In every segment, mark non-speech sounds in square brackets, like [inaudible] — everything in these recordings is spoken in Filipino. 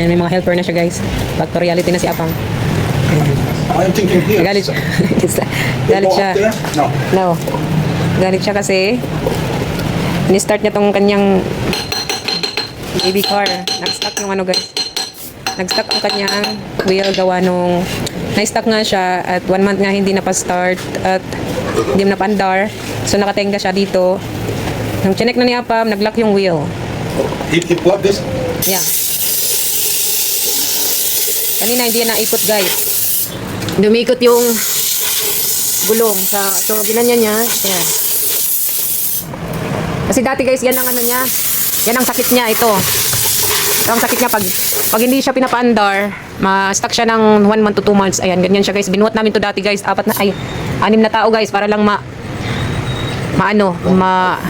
Yan, may mga helper na siya guys. Back to reality na si Apang. I'm thinking here. Galit siya. [laughs] Galit siya. No. No. Galit siya kasi ni-start niya tong kanyang baby car. Nag-stuck yung ano guys. Nag-stuck ang kanyang wheel gawa nung na-stuck nga siya at one month nga hindi na pa-start at hindi na pa-andar. So nakatenga siya dito. Nung chinek na ni Apam, nag-lock yung wheel. He, he plugged this. Yeah. Kanina hindi na naipot guys. Dumikot yung gulong sa so ginanya niya. Ayan. Kasi dati guys, yan ang ano niya. Yan ang sakit niya ito. Ito ang sakit niya pag pag hindi siya pinapaandar, ma-stuck siya ng 1 month to 2 months. Ayan, ganyan siya guys. Binuhat namin to dati guys. Apat na ay anim na tao guys para lang ma maano, ma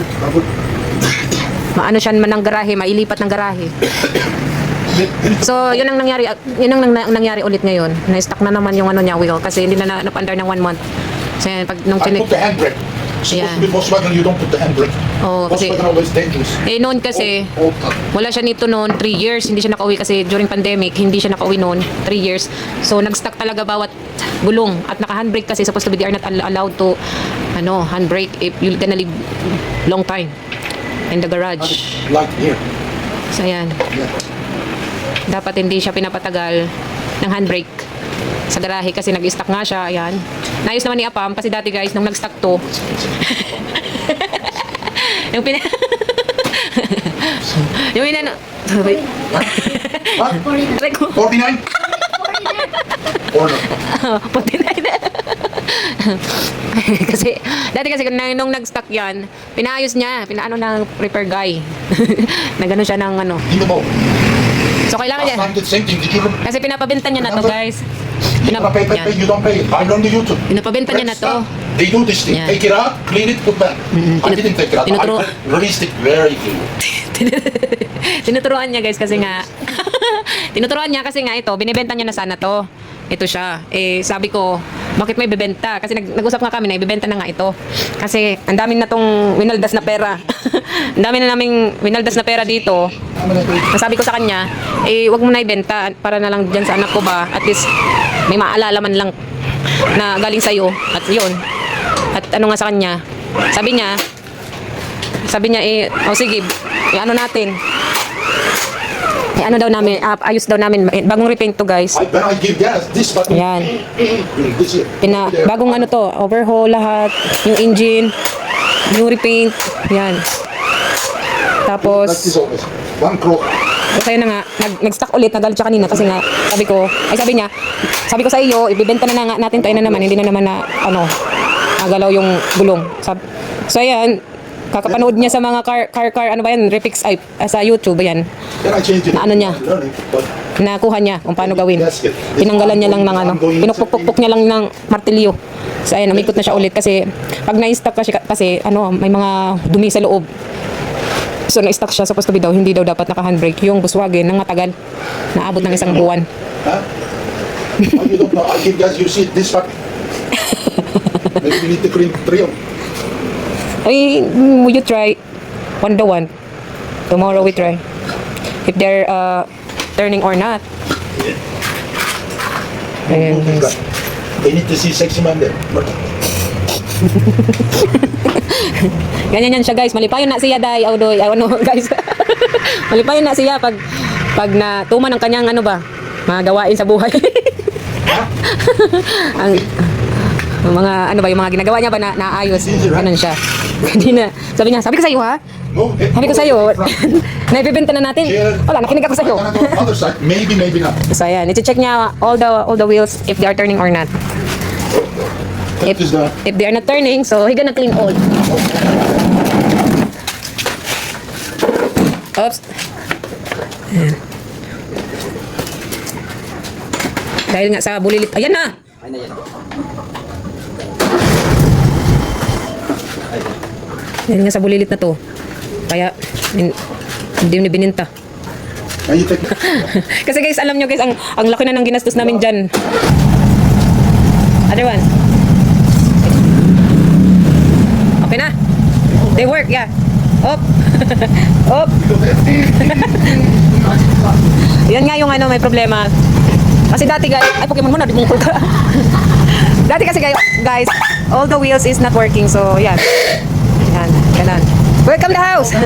maano siya man ng garahe, mailipat ng garahe. So, yun ang nangyari, yun ang nang- nangyari ulit ngayon. Na-stuck na naman yung ano niya, wheel, kasi hindi na na napandar ng one month. So, yan, pag nung I chinik, put the handbrake. Supposed Yeah. to be Volkswagen, you don't put the handbrake. Oo, kasi- Volkswagen always dangerous. eh noon kasi, Old, old, wala siya nito noon, 3 years, hindi siya nakauwi kasi during pandemic, hindi siya nakauwi noon, 3 years. So, nag-stuck talaga bawat gulong at naka-handbrake kasi supposed to be they are not al- allowed to ano, handbrake if you're gonna live long time in the garage. like here. So, ayan. Yeah. Dapat hindi siya pinapatagal ng handbrake sa garahe kasi nag-stuck nga siya, ayan. Naayos naman ni Apam kasi dati guys, nung nag-stuck to, [laughs] yung pina... [laughs] yung ko, 49? [laughs] [laughs] Puti na yun. [laughs] kasi, dati kasi nung, nung nag-stuck yan, pinaayos niya, pinaano ng repair guy. [laughs] Nagano siya ng ano. In the mall. So, kailangan niya. Kasi pinapabenta niya na to guys. You Pinap- gotta pay, pay, yan. pay, you don't pay it. I learned the YouTube. Pinapabenta niya na to. They do this thing. Take it out, clean it, put back. I didn't take it out. tinuturo- I released it very clean. [laughs] Tinuturuan niya guys kasi nga [laughs] Tinuturuan niya kasi nga ito, binibenta niya na sana to. Ito siya. Eh sabi ko, bakit may bibenta? Kasi nag, nag-usap nga kami na ibebenta na nga ito. Kasi ang dami na tong winaldas na pera. [laughs] ang dami na naming winaldas na pera dito. Nasabi ko sa kanya, eh wag mo na ibenta para na lang diyan sa anak ko ba. At least may maalala man lang na galing sa'yo. At yun. At ano nga sa kanya, sabi niya, sabi niya eh, oh sige, eh, ano natin, eh, ano daw namin, ah, ayos daw namin, eh, bagong repaint to guys. I I give gas. This button. Here. Pina, bagong ano to, overhaul lahat, yung engine, yung repaint, yan. Tapos. One crow. Kasi na nga, nag, nag-stuck ulit, nagalit siya kanina kasi nga, sabi ko, ay sabi niya, sabi ko sa iyo, ibibenta na, na nga natin to, ayun na naman, hindi na naman na, ano, magalaw yung gulong. Sab so ayan, kakapanood niya sa mga car, car, car, ano ba yan, Repix, ay, ah, sa YouTube, ayan. Na ano niya? Nakuha niya kung paano gawin. Tinanggalan niya lang ng ano, pinukpuk-pukpuk niya lang ng martilyo. So ayun, umikot na siya ulit kasi pag na-stuck kasi, kasi ano, may mga dumi sa loob. So na-stuck siya, supposed to be daw, hindi daw dapat naka-handbrake. Yung buswagin ng matagal, naabot ng isang buwan. Huh? oh, you don't know. I give gas. You see this button. Maybe we need to of them. Ay, will you try one to one? Tomorrow we try. If they're uh, turning or not. Ayan, guys. They need to see sexy man there. [laughs] Ganyan yan siya guys. Malipayon na siya dai audoy. Ay, ano guys. [laughs] Malipayon na siya pag pag natuman ang kanyang ano ba, mga gawain sa buhay. [laughs] ang, mga ano ba yung mga ginagawa niya ba na naayos. Ganun siya. Kanina, sabi niya, sabi ko sa iyo ha. no. eh, Sabi ko sa iyo, naibibenta na natin. Wala, nakinig ako sa iyo. Maybe, maybe not. So ayan, iti-check niya all the all the wheels if they are turning or not. The If they are not turning, so he gonna clean all. Oops. Ayan. Dahil nga sa bulilit. Ayan na! Dahil nga sa bulilit na to. Kaya, hin- hindi ni bininta. [laughs] Kasi guys, alam nyo guys, ang, ang laki na ng ginastos namin dyan. Other one. Okay na? They work, yeah. Op. [laughs] Op. [laughs] Yan nga yung ano, may problema. Kasi dati guys, ay Pokemon mo na, di mong ka. dati kasi guys, guys, all the wheels is not working. So, yan. Yan, ganun. Welcome the house. [laughs]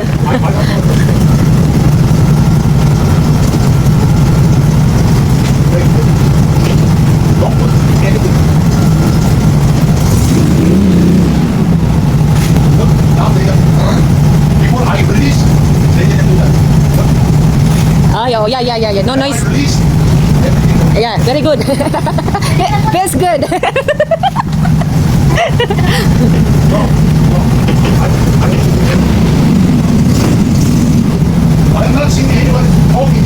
Don't put anything. Look, now they are, before I release, they didn't do that. Ay, oh, yeah, yeah, yeah, yeah. No noise. Yeah, very good. [laughs] Feels good.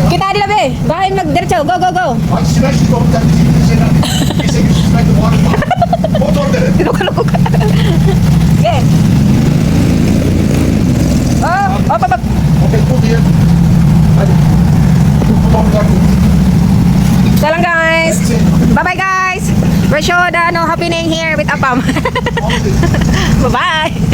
Kita di labi. Bahay magdiretso. Go, go, go. Tinukalok ka. Okay. Oh, op, op, op. Okay, put here. I, put on that. So lang guys. Bye-bye guys. Sure the ano, happening here with Apam. [laughs] Bye-bye.